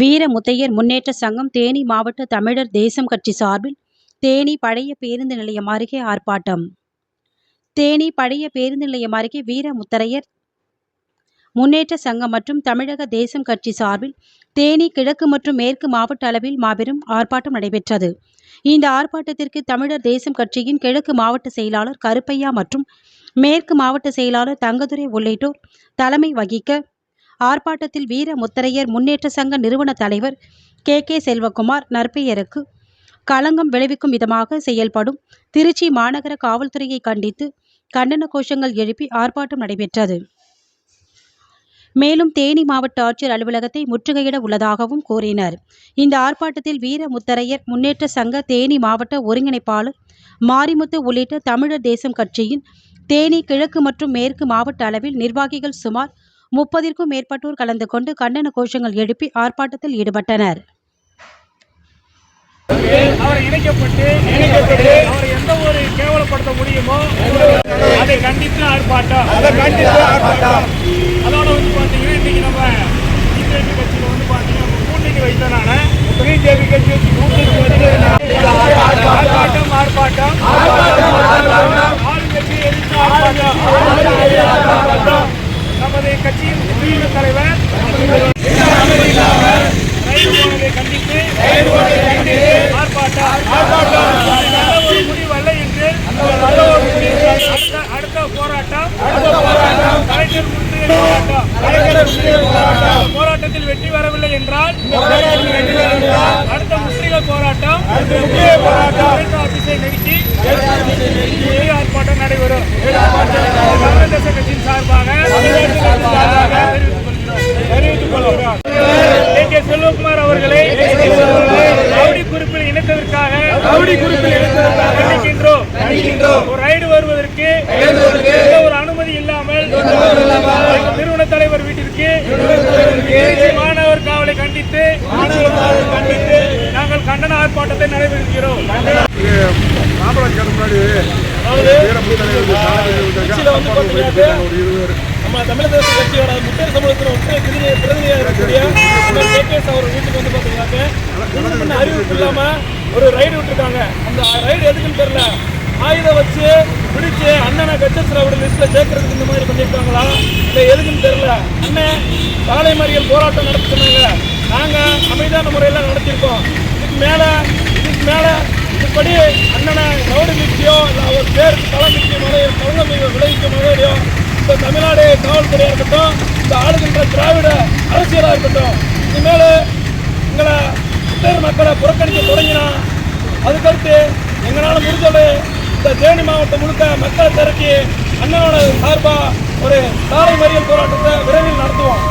வீர முத்தையர் முன்னேற்ற சங்கம் தேனி மாவட்ட தமிழர் தேசம் கட்சி சார்பில் தேனி பழைய பேருந்து நிலையம் அருகே ஆர்ப்பாட்டம். தேனி பழைய பேருந்து நிலையம் அருகே வீர முத்தரையர் முன்னேற்ற சங்கம் மற்றும் தமிழக தேசம் கட்சி சார்பில் தேனி கிழக்கு மற்றும் மேற்கு மாவட்ட அளவில் மாபெரும் ஆர்ப்பாட்டம் நடைபெற்றது. இந்த ஆர்ப்பாட்டத்திற்கு தமிழர் தேசம் கட்சியின் கிழக்கு மாவட்ட செயலாளர் கருப்பையா மற்றும் மேற்கு மாவட்ட செயலாளர் தங்கதுரை உள்ளிட்டோர் தலைமை வகிக்க ஆர்ப்பாட்டத்தில் வீர முத்தரையர் முன்னேற்ற சங்க நிறுவன தலைவர் கே. கே. செல்வகுமார் நற்பெயருக்கு களங்கம் விளைவிக்கும் விதமாக செயல்படும் திருச்சி மாநகர காவல்துறையை கண்டித்து கண்டன கோஷங்கள் எழுப்பி ஆர்ப்பாட்டம் நடைபெற்றது. மேலும் தேனி மாவட்ட ஆட்சியர் அலுவலகத்தை முற்றுகையிட உள்ளதாகவும் கூறினர். இந்த ஆர்ப்பாட்டத்தில் வீர முத்தரையர் முன்னேற்ற சங்க தேனி மாவட்ட ஒருங்கிணைப்பாளர் மாரிமுத்து உள்ளிட்ட தமிழர் தேசம் கட்சியின் தேனி கிழக்கு மற்றும் மேற்கு மாவட்ட அளவில் நிர்வாகிகள் சுமார் முப்பதிற்கும் மேற்பட்டோர் கலந்து கொண்டு கண்டன கோஷங்கள் எழுப்பி ஆர்ப்பாட்டத்தில் ஈடுபட்டனர். அவர் இணைக்கப்பட்டு இணைக்கப்பட்டு அவர் எந்த ஒரு கேவலப்படுத்த முடியுமோ அதை கண்டித்து ஆர்ப்பாட்டம். அதை கண்டித்து ஆர்ப்பாட்டம். அதோட வந்து பாத்தீங்கன்னா நமது கட்சியின் உரிய தலைவர். ரயில் கண்டித்து ஆர்ப்பாட்டம் நல்ல ஒரு முடிவல்ல என்று அடுத்த அடுத்த போராட்டம் கலைஞர் முற்றுகை போராட்டம். போராட்டத்தில் வெற்றி வரவில்லை என்றால் அடுத்த முற்றுகை போராட்டம். கலெக்டர் ஆபீஸை நெருக்கி பெரிய ஆர்ப்பாட்டம் நடைபெறும் தமிழ் தேச கட்சியின் சார்பாக தெரிவித்துக் கொள்கிறோம் கே கே செல்வகுமார் அவர்களை ரவுடி குறிப்பில் இணைத்ததற்காக ரவுடி குறிப்பில் இணைத்ததற்காக கண்டிக்கின்றோம். கண்டிக்கின்றோம். ஒரு ரைடு வருவதற்கு எந்த ஒரு அனுமதி இல்லாமல் நிறுவன தலைவர் வீட்டிற்கு மாணவர் காவலை கண்டித்து கண்டித்து நாங்கள் கண்டன ஆர்ப்பாட்டத்தை நடைபெறுகிறோம். மாம்பழம் முன்னாடி ஒரு இருவர் நம்ம தமிழக தேச கட்சியோட முத்தேர் சமூகத்தில் முக்கிய பிரதிநிதியாக இருக்கக்கூடிய கேகேஎஸ் அவர் வீட்டுக்கு வந்து பார்த்தீங்கன்னாக்க முன்ன முன்ன அறிவிப்பு இல்லாமல் ஒரு ரைடு விட்டுருக்காங்க. அந்த ரைடு எதுக்குன்னு தெரியல. ஆயுதம் வச்சு பிடிச்சு அண்ணனை கட்சஸ்ராவோட லிஸ்ட்ல சேர்க்கறதுக்கு இந்த மாதிரி பண்ணியிருக்காங்களா இல்லை எதுக்குன்னு தெரியல. அண்ணன் சாலை மறியல் போராட்டம் நடத்த நாங்கள் அமைதியான முறையில் நடத்தியிருக்கோம் இதுக்கு மேலே இதுக்கு மேலே இப்படி அண்ணனை ரவுடி மிக்சியோ இல்லை அவர் பேருக்கு தலை மிக்சி முறையோ களங்கம் விளைவிக்கும் முறையோ இந்த தமிழ்நாடு காவல்துறையாக இருக்கட்டும் இந்த ஆளுகின்ற திராவிட அரசியலாக இருக்கட்டும் இனிமேல் எங்களை புத்தர் மக்களை புறக்கணிக்க தொடங்கினா அதுக்கடுத்து எங்களால் முடிஞ்சது இந்த தேனி மாவட்டம் முழுக்க மக்களை திரட்டி அண்ணாவோட சார்பாக ஒரு சாலை மறியல் போராட்டத்தை விரைவில் நடத்துவோம்.